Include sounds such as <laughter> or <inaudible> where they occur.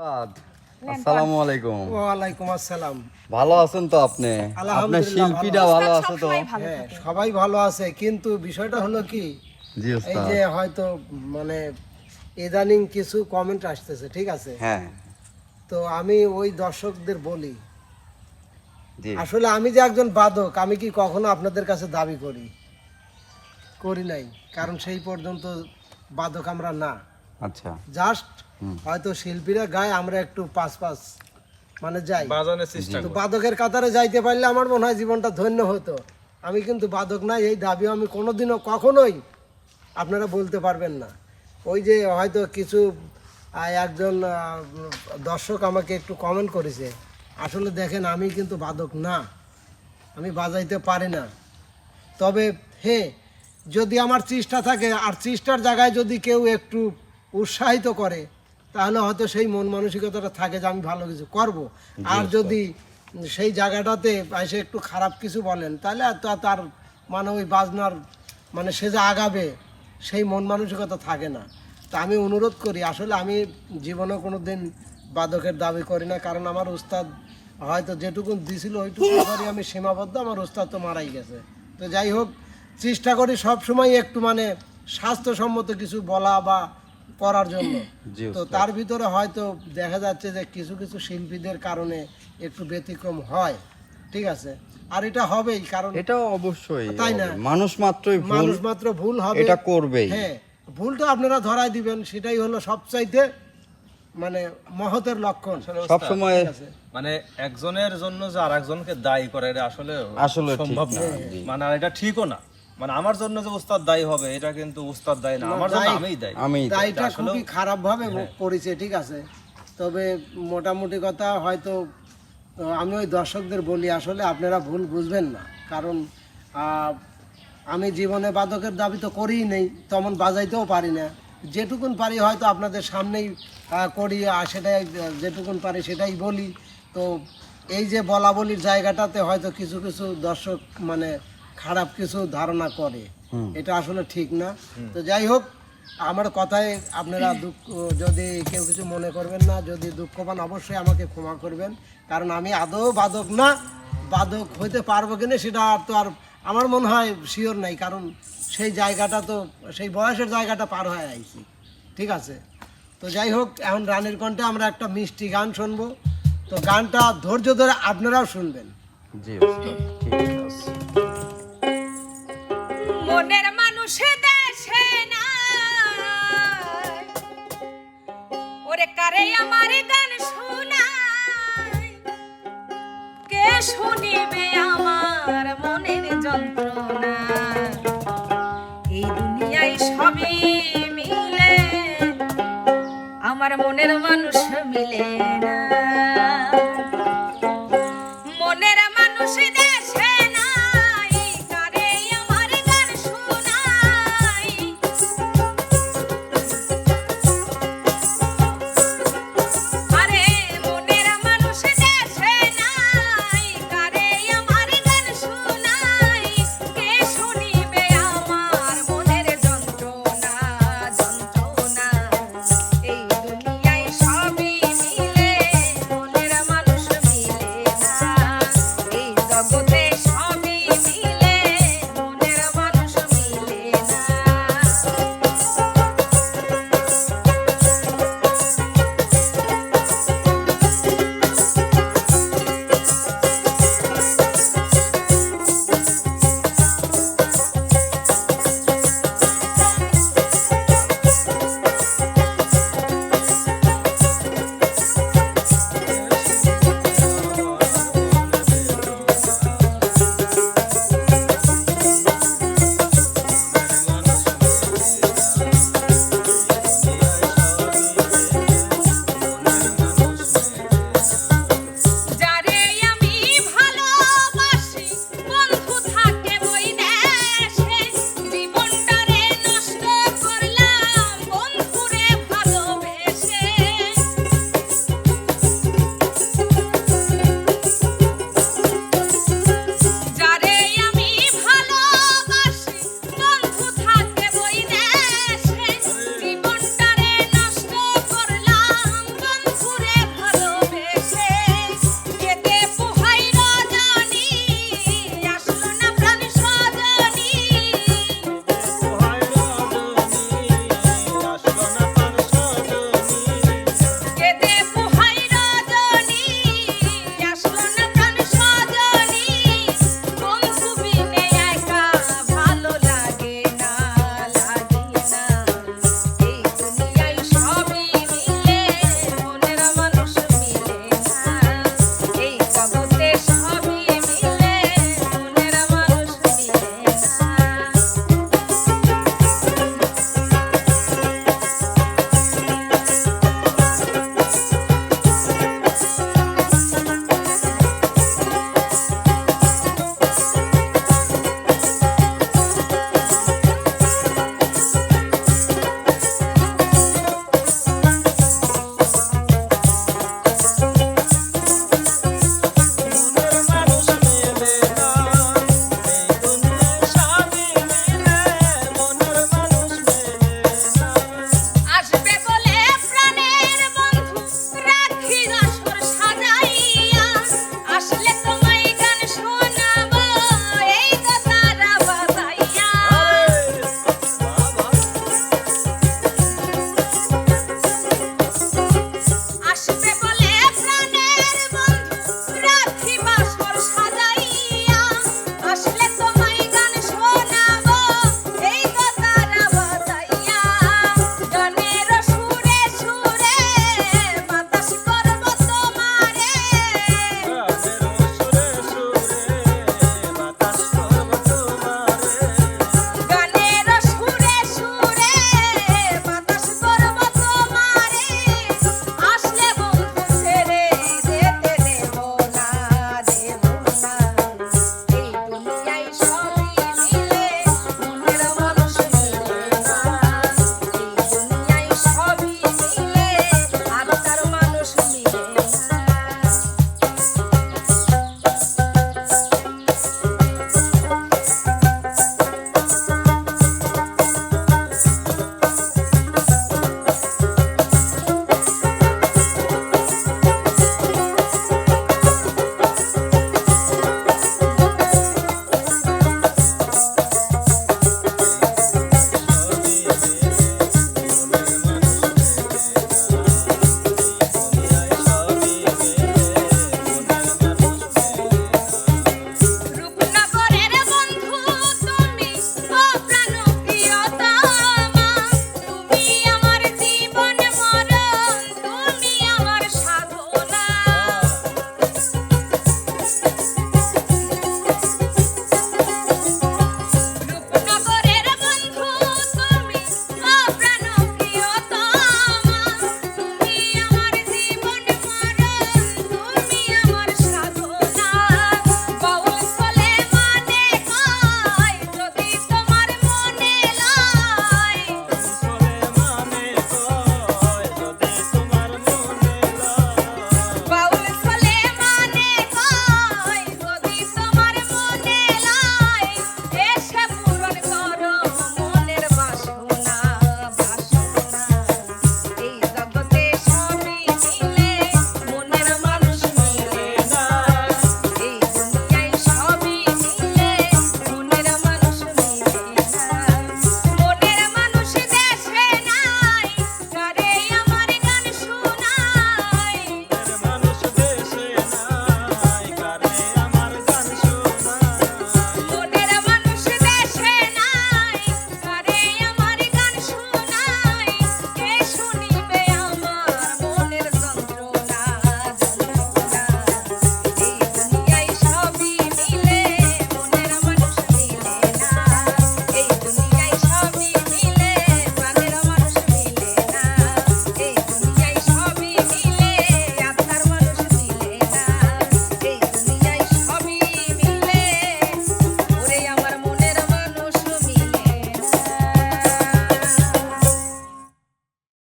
উস্তাদ, আসসালামু আলাইকুম। ওয়ালাইকুম আসসালাম। ভালো আছেন তো আপনি? আপনার শিল্পীটা ভালো ভালো আছে তো? হ্যাঁ সবাই ভালো আছে কিন্তু বিষয়টা হলো কি এই যে হয়তো মানে ইদানিং কিছু কমেন্ট আসতেছে ঠিক আছে? হ্যাঁ। তো আমি ওই দর্শকদের বলি আসলে আমি যে একজন বাদক আমি কি কখনো আপনাদের কাছে দাবি করি? করি নাই কারণ সেই পর্যন্ত বাদক আমরা না। আচ্ছা। জাস্ট হয়তো শিল্পীরা গায় আমরা একটু পাঁচ পাঁচ মানে যাই। তো বাদকের কাতারে যাইতে পারলে আমার মনে হয় জীবনটা ধন্য হতো। আমি কিন্তু বাদক নাই এই দাবিও আমি কোনোদিনও কখনোই আপনারা বলতে পারবেন না। ওই যে হয়তো কিছু একজন দর্শক আমাকে একটু কমেন্ট করেছে আসলে দেখেন আমি কিন্তু বাদক না আমি বাজাইতে পারি না। তবে হে যদি আমার চেষ্টা থাকে আর চেষ্টার জায়গায় যদি কেউ একটু উৎসাহিত করে তাহলে হয়তো সেই মন মানসিকতাটা থাকে যে আমি ভালো কিছু করব। আর যদি সেই জায়গাটাতে এসে একটু খারাপ কিছু বলেন তাহলে তার মানে ওই বাজনার মানে সে যে আগাবে সেই মন মানসিকতা থাকে না। তা আমি অনুরোধ করি আসলে আমি জীবনে কোনো দিন বাদকের দাবি করি না কারণ আমার উস্তাদ হয়তো যেটুকু দিছিল ওইটুকু আমি সীমাবদ্ধ আমার উস্তাদ তো মারাই গেছে। তো যাই হোক চেষ্টা করি সব সময় একটু মানে স্বাস্থ্যসম্মত কিছু বলা বা করার জন্য। <clears throat> তো তার ভিতরে হয়তো দেখা যাচ্ছে যে কিছু কিছু শিল্পীদের কারণে একটু ব্যতিক্রম হয়। ঠিক আছে? আর এটা হবেই কারণ এটা অবশ্যই তাই না? মানুষ মাত্রই মানুষ মাত্র ভুল হবে। এটা করবেই। হ্যাঁ ভুলটা আপনারা ধরাই দিবেন সেটাই হলো সবচাইতে মানে মহতের লক্ষণ। সব সময় মানে একজনের জন্য যে আর একজনকে দায়ী করে এটা আসলে আসলে সম্ভব না, মানে এটা ঠিকও না। মানে আমার জন্য যে উস্তাদ দায়ী হবে এটা কিন্তু উস্তাদ দায়ী না। আমার জন্য আমিই দায়ী। আমি দায়টা খুবই খারাপ ভাবে পড়েছে ঠিক আছে। তবে মোটামুটি কথা হয়তো আমি ওই দর্শকদের বলি আসলে আপনারা ভুল বুঝবেন না। কারণ আমি জীবনে বাদকের দাবি তো করিই নেই তেমন বাজাইতেও পারি না। যেটুকুন পারি হয়তো আপনাদের সামনেই করি আর সেটাই যেটুকুন পারি সেটাই বলি। তো এই যে বলা বলির জায়গাটাতে হয়তো কিছু কিছু দর্শক মানে খারাপ কিছু ধারণা করে। এটা আসলে ঠিক না। তো যাই হোক আমার কথায় আপনারা দুঃখ যদি কেউ কিছু মনে করবেন না যদি দুঃখ পান অবশ্যই আমাকে ক্ষমা করবেন। কারণ আমি আদৌ বাদক না বাদক হইতে পারব কিনা সেটা আর তো আর আমার মনে হয় শিওর নাই কারণ সেই জায়গাটা তো সেই বয়সের জায়গাটা পার হয়ে আইছি। ঠিক আছে? তো যাই হোক এখন রানের কণ্ঠে আমরা একটা মিষ্টি গান শুনব। তো গানটা ধৈর্য ধরে আপনারাও শুনবেন। জি ঠিক আছে। মনের মানুষে দেশে না ওরে কারে আমার গান শোনায়? কে শুনিবে আমার মনের যন্ত্রণা? এই দুনিয়ায় সবই মিলে, আমার মনের মানুষ মিলে না।